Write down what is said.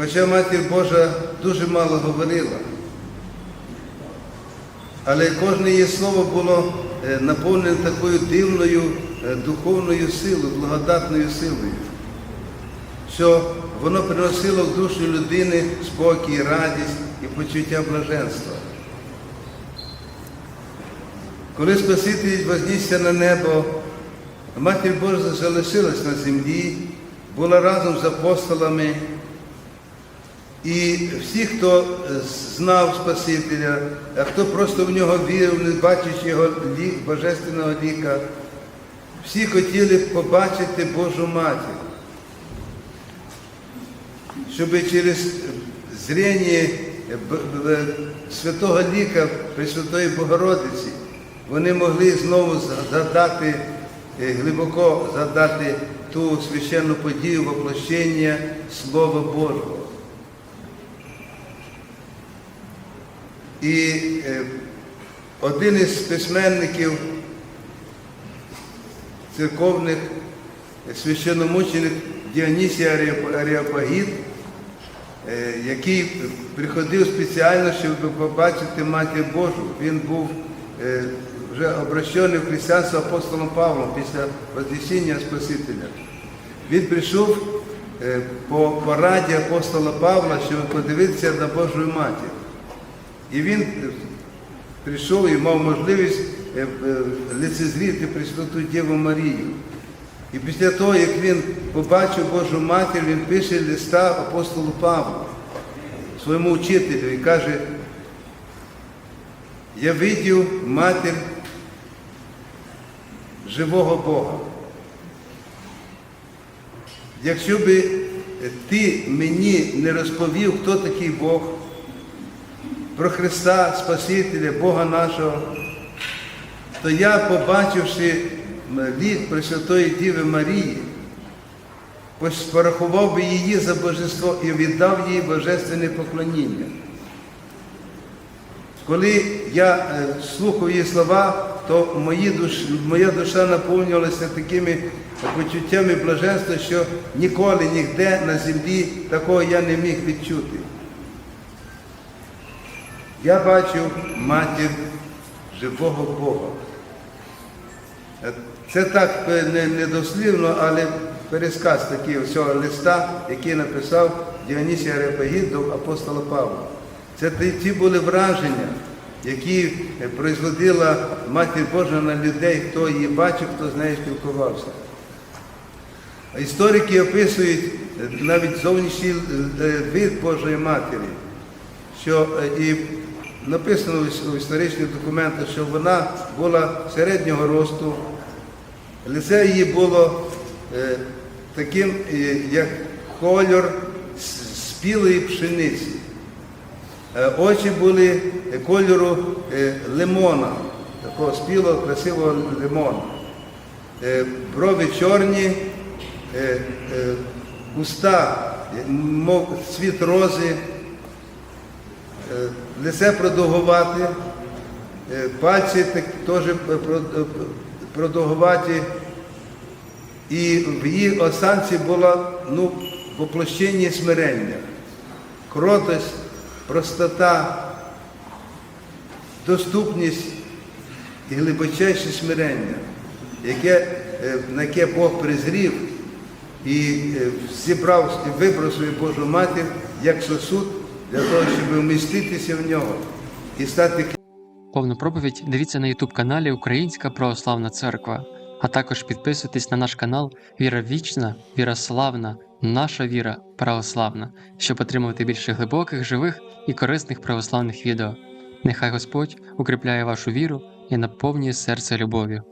Хоча Матір Божа дуже мало говорила, але кожне її слово було е, наповнене такою дивною е, духовною силою, благодатною силою, що воно приносило в душу людини спокій, радість і почуття блаженства. Коли Спаситель вознісся на небо, Матір Божа залишилась на землі, була разом з апостолами. І всі, хто е, знав Спасителя, а хто просто в нього вірив, не бачачи його божественного ліка, всі хотіли побачити Божу матір, щоб через зріння б- святого ліка Пресвятої Богородиці вони могли знову згадати, е, глибоко згадати ту священну подію воплощення Слова Божого. І е, один із письменників церковних священномученик Діонісій Аріопагіт, е, який приходив спеціально, щоб побачити Матір Божу. Він був е, вже обращений в християнство апостолом Павлом після Вознесіння Спасителя. Він прийшов по пораді апостола Павла, щоб подивитися на Божу Матір. І він е, прийшов і мав можливість е, е, лицезріти Пресвяту Діву Марію. І після того, як він побачив Божу матір, він пише листа апостолу Павлу, своєму вчителю, і каже, я видів матір живого Бога. Якщо би ти мені не розповів, хто такий Бог, про Христа Спасителя, Бога нашого, то я, побачивши лік Пресвятої Діви Марії, порахував би її за божество і віддав їй божественне поклоніння. Коли я е, слухав її слова, то мої душ, моя душа наповнювалася такими почуттями блаженства, що ніколи ніде на землі такого я не міг відчути. Я бачив матір живого Бога. Е, Це так е, не, не але пересказ такий цього листа, який написав Діонісій Арепагід до апостола Павла. Це ті, були враження, які е, производила Матір Божа на людей, хто її бачив, хто з нею спілкувався. Історики описують е, навіть зовнішній е, вид Божої Матері, що е, і написано в історичних документах, що вона була середнього росту, лице її було е, таким, як кольор спілої пшениці. Е, Очі були кольору лимона, такого спілого, красивого лимона. Брови чорні, уста, е, мов цвіт рози, лице продовгувати, е, пальці теж е, е, продовгуваті. І в її осанці було ну, воплощення смирення, кротость, простота, доступність і глибочайше смирення, яке, на яке Бог призрів і зібрав і вибрав свою Божу матір як сосуд для того, щоб вміститися в нього і стати Повну проповідь дивіться на YouTube каналі Українська Православна Церква, а також підписуйтесь на наш канал Віра Вічна, Віра Славна, Наша Віра Православна, щоб отримувати більше глибоких, живих і корисних православних відео. Нехай Господь укріпляє вашу віру і наповнює серце любов'ю.